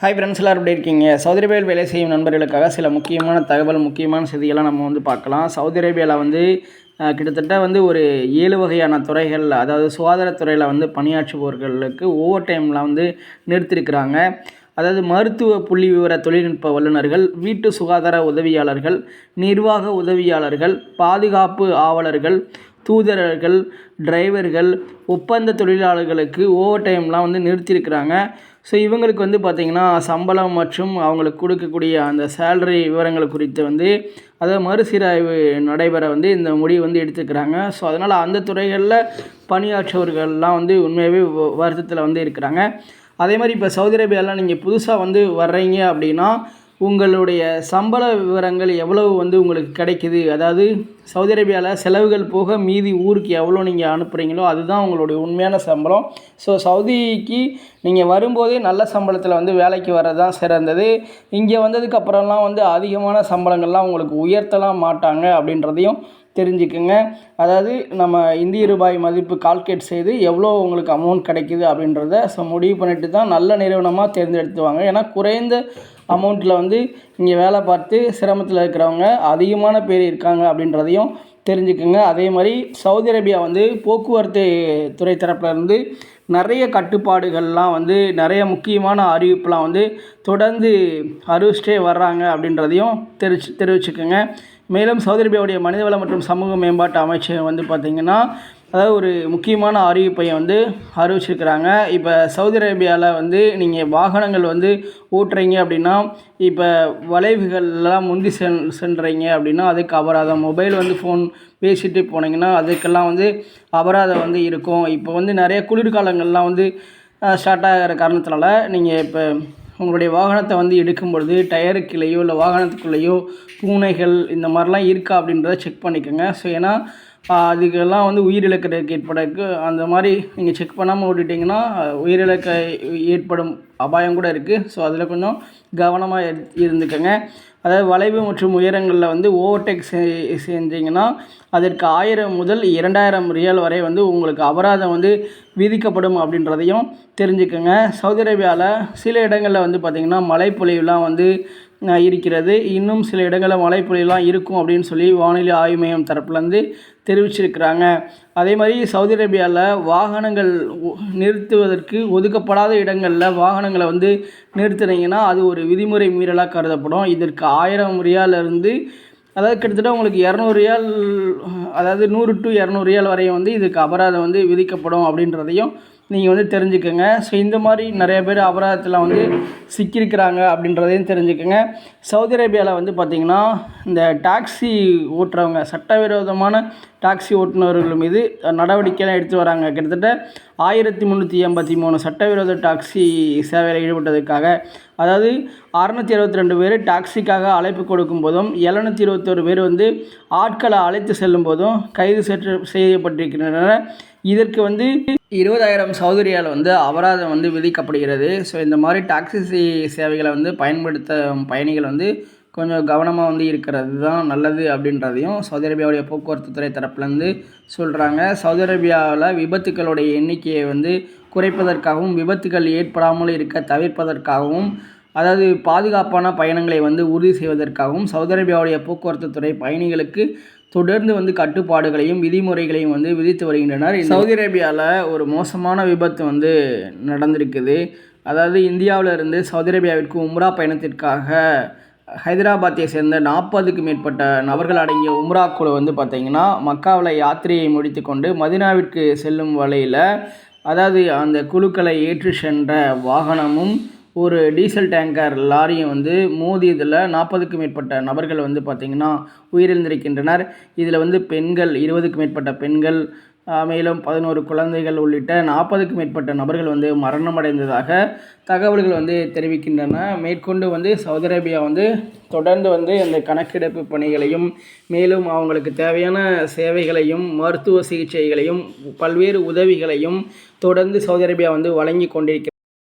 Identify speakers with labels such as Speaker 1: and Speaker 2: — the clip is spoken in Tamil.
Speaker 1: ஹாய் ஃப்ரெண்ட்ஸ் எல்லோரும் எப்படி இருக்கீங்க? சவுதி அரேபியாவில் வேலை செய்யும் நண்பர்களுக்காக சில முக்கியமான தகவல் முக்கியமான செய்திகள்லாம் நம்ம வந்து பார்க்கலாம். சவுதி அரேபியாவில் வந்து கிட்டத்தட்ட வந்து ஒரு ஏழு வகையான துறைகள் அதாவது சுகாதாரத்துறையில் வந்து பணியாற்றுபவர்களுக்கு ஓவர் டைமில் வந்து நிறுத்தியிருக்கிறாங்க அதாவது மருத்துவ புள்ளி விவர தொழில்நுட்ப வல்லுநர்கள் வீட்டு சுகாதார உதவியாளர்கள் நிர்வாக உதவியாளர்கள் பாதுகாப்பு ஆவலர்கள் தூதரர்கள் டிரைவர்கள் ஒப்பந்த தொழிலாளர்களுக்கு ஓவர் டைம்லாம் வந்து நிறுத்தியிருக்கிறாங்க. ஸோ இவங்களுக்கு வந்து பார்த்திங்கன்னா சம்பளம் மற்றும் அவங்களுக்கு கொடுக்கக்கூடிய அந்த சேலரி விவரங்கள் குறித்து வந்து அதாவது மறுசீராய்வு நடைபெற வந்து இந்த முடிவு வந்து எடுத்துக்கிறாங்க ஸோ அதனால் அந்த துறைகளில் பணியாற்றவர்கள்லாம் வந்து உண்மையாகவே வருத்தத்தில் வந்து இருக்கிறாங்க. அதே மாதிரி இப்போ சவுதி அரேபியாவில் நீங்கள் புதுசாக வந்து வர்றீங்க அப்படின்னா உங்களுடைய சம்பள விவரங்கள் எவ்வளவு வந்து உங்களுக்கு கிடைக்குது? அதாவது சவுதி அரேபியாவில் செலவுகள் போக மீதி ஊருக்கு எவ்வளோ நீங்கள் அனுப்புகிறீங்களோ அதுதான் உங்களுடைய உண்மையான சம்பளம். ஸோ சவுதிக்கு நீங்கள் வரும்போதே நல்ல சம்பளத்தில் வந்து வேலைக்கு வர்றது தான் சிறந்தது. இங்கே வந்ததுக்கப்புறம்லாம் வந்து அதிகமான சம்பளங்கள்லாம் உங்களுக்கு உயர்த்தலாம் மாட்டாங்க அப்படின்றதையும் தெரிஞ்சுக்குங்க. அதாவது நம்ம இந்திய ரூபாய் மதிப்பு கால்குலேட் செய்து எவ்வளோ உங்களுக்கு அமௌண்ட் கிடைக்குது அப்படின்றத ஸோ முடிவு பண்ணிட்டு தான் நல்ல நிறுவனமாக தேர்ந்தெடுத்துவாங்க ஏன்னா குறைந்த அமௌண்ட்டில் வந்து இங்கே வேலை பார்த்து சிரமத்தில் இருக்கிறவங்க அதிகமான பேர் இருக்காங்க அப்படின்றதையும் தெரிஞ்சுக்குங்க. அதே மாதிரி சவுதி அரேபியா வந்து போக்குவரத்து துறை தரப்புலேருந்து நிறைய கட்டுப்பாடுகள்லாம் வந்து நிறைய முக்கியமான அறிவிப்புலாம் வந்து தொடர்ந்து அறிவிச்சிட்டே வர்றாங்க அப்படின்றதையும் தெரிவிச்சு தெரிவிச்சுக்கோங்க. மேலும் சவுதி அரேபியாவுடைய மனிதவள மற்றும் சமூக மேம்பாட்டு அமைச்சகம் வந்து பார்த்திங்கன்னா அதாவது ஒரு முக்கியமான அறிவிப்பை வந்து அறிவிச்சிருக்கிறாங்க. இப்போ சவுதி அரேபியாவில் வந்து நீங்கள் வாகனங்கள் வந்து ஓட்டுறீங்க அப்படின்னா இப்போ வளைவுகள்லாம் முந்தி சென் சென்றீங்க அப்படின்னா அதுக்கு அபராதம். மொபைல் வந்து ஃபோன் பேசிட்டு போனீங்கன்னா அதுக்கெல்லாம் வந்து அபராதம் வந்து இருக்கும். இப்போ வந்து நிறைய குளிர்காலங்கள்லாம் வந்து ஸ்டார்ட் ஆகிற காரணத்தினால நீங்கள் இப்போ உங்களுடைய வாகனத்தை வந்து எடுக்கும் பொழுது டயருக்குள்ளேயோ இல்லை வாகனத்துக்குள்ளேயோ பூனைகள் இந்த மாதிரிலாம் இருக்கா அப்படின்றத செக் பண்ணிக்கோங்க. ஸோ ஏன்னா அதுக்கெல்லாம் வந்து உயிரிழக்கிறதுக்கு ஏற்படக்கு அந்த மாதிரி நீங்கள் செக் பண்ணாமல் ஓட்டிட்டிங்கன்னா உயிரிழக்க ஏற்படும் அபாயம் கூட இருக்குது ஸோ அதில் கொஞ்சம் கவனமாக இருந்துக்கோங்க. அதாவது வளைவு மற்றும் உயரங்களில் வந்து ஓவர்டேக் செய் செஞ்சீங்கன்னா அதற்கு ஆயிரம் முதல் இரண்டாயிரம் ரியால் வரை வந்து உங்களுக்கு அபராதம் வந்து விதிக்கப்படும் அப்படின்றதையும் தெரிஞ்சுக்கோங்க. சவுதி அரேபியாவில் சில இடங்களில் வந்து பார்த்திங்கன்னா மழைப்பொழிவுலாம் வந்து இருக்கிறது. இன்னும் சில இடங்களில் மழைப்பொழிவுலாம் இருக்கும் அப்படின்னு சொல்லி வானிலை ஆய்வு மையம் தரப்புலேருந்து தெரிவிச்சிருக்கிறாங்க. அதே மாதிரி சவுதி அரேபியாவில் வாகனங்கள் நிறுத்துவதற்கு ஒதுக்கப்படாத இடங்களில் வாகனங்களை வந்து நிறுத்துனீங்கன்னா அது ஒரு விதிமுறை மீறலாக கருதப்படும். இதற்கு ஆயிரம் ரியாலிருந்து அதாவது கிட்டத்தட்ட உங்களுக்கு இரநூறுரியால் அதாவது நூறு டு இரநூறு ரியால் வரையும் வந்து இதுக்கு அபராதம் வந்து விதிக்கப்படும் அப்படின்றதையும் நீங்கள் வந்து தெரிஞ்சுக்கோங்க. ஸோ இந்த மாதிரி நிறைய பேர் அபராதத்தில் வந்து சிக்கியிருக்கிறாங்க அப்படின்றதையும் தெரிஞ்சுக்கோங்க. சவுதி அரேபியாவில் வந்து பார்த்திங்கன்னா இந்த டாக்ஸி ஓட்டுறவங்க சட்டவிரோதமான டாக்ஸி ஓட்டுநர்கள் மீது நடவடிக்கைலாம் எடுத்து வராங்க. கிட்டத்தட்ட ஆயிரத்தி முந்நூற்றி எண்பத்தி மூணு சட்டவிரோத டாக்ஸி சேவையில் ஈடுபட்டதுக்காக அதாவது அறநூற்றி அறுபத்தி ரெண்டு பேர் டாக்ஸிக்காக அழைப்பு கொடுக்கும் போதும் எழுநூற்றி இருபத்தோரு பேர் வந்து ஆட்களை அழைத்து செல்லும் போதும் கைது செற்று செய்யப்பட்டிருக்கின்றனர். இதற்கு வந்து இருபதாயிரம் சௌதரியால் வந்து அபராதம் வந்து விதிக்கப்படுகிறது. ஸோ இந்த மாதிரி டாக்ஸி சேவைகளை வந்து பயன்படுத்த பயணிகள் வந்து கொஞ்சம் கவனமாக வந்து இருக்கிறது தான் நல்லது அப்படின்றதையும் சவுதி அரேபியாவுடைய போக்குவரத்து துறை தரப்புலேருந்து சொல்கிறாங்க சவுதி அரேபியாவில் விபத்துக்களுடைய எண்ணிக்கையை வந்து குறைப்பதற்காகவும் விபத்துகள் ஏற்படாமல் இருக்க தவிர்ப்பதற்காகவும் அதாவது பாதுகாப்பான பயணங்களை வந்து உறுதி செய்வதற்காகவும் சவுதி அரேபியாவுடைய போக்குவரத்து துறை பயணிகளுக்கு தொடர்ந்து வந்து கட்டுப்பாடுகளையும் விதிமுறைகளையும் வந்து விதித்து வருகின்றனர். சவுதி அரேபியாவில் ஒரு மோசமான விபத்து வந்து நடந்திருக்குது. அதாவது இந்தியாவில் இருந்து சவுதி அரேபியாவிற்கு உம்ரா பயணத்திற்காக ஹைதராபாத்தை சேர்ந்த நாற்பதுக்கு மேற்பட்ட நபர்கள் அடங்கிய உம்ரா குழு வந்து பார்த்திங்கன்னா மக்காவில் யாத்திரையை முடித்துக்கொண்டு மதினாவிற்கு செல்லும் வழியில் அதாவது அந்த குழுக்களை ஏற்றி சென்ற வாகனமும் ஒரு டீசல் டேங்கர் லாரியும் வந்து மோதியதில் நாற்பதுக்கு மேற்பட்ட நபர்கள் வந்து பார்த்திங்கன்னா உயிரிழந்திருக்கின்றனர். இதில் வந்து பெண்கள் இருபதுக்கு மேற்பட்ட பெண்கள் மேலும் பதினோரு குழந்தைகள் உள்ளிட்ட நாற்பதுக்கு மேற்பட்ட நபர்கள் வந்து மரணமடைந்ததாக தகவல்கள் வந்து தெரிவிக்கின்றன. மேற்கொண்டு வந்து சவுதி அரேபியா வந்து தொடர்ந்து வந்து அந்த கணக்கெடுப்பு பணிகளையும் மேலும் அவங்களுக்கு தேவையான சேவைகளையும் மருத்துவ சிகிச்சைகளையும் பல்வேறு உதவிகளையும் தொடர்ந்து சவுதி அரேபியா வந்து வழங்கி கொண்டிருக்கிறது.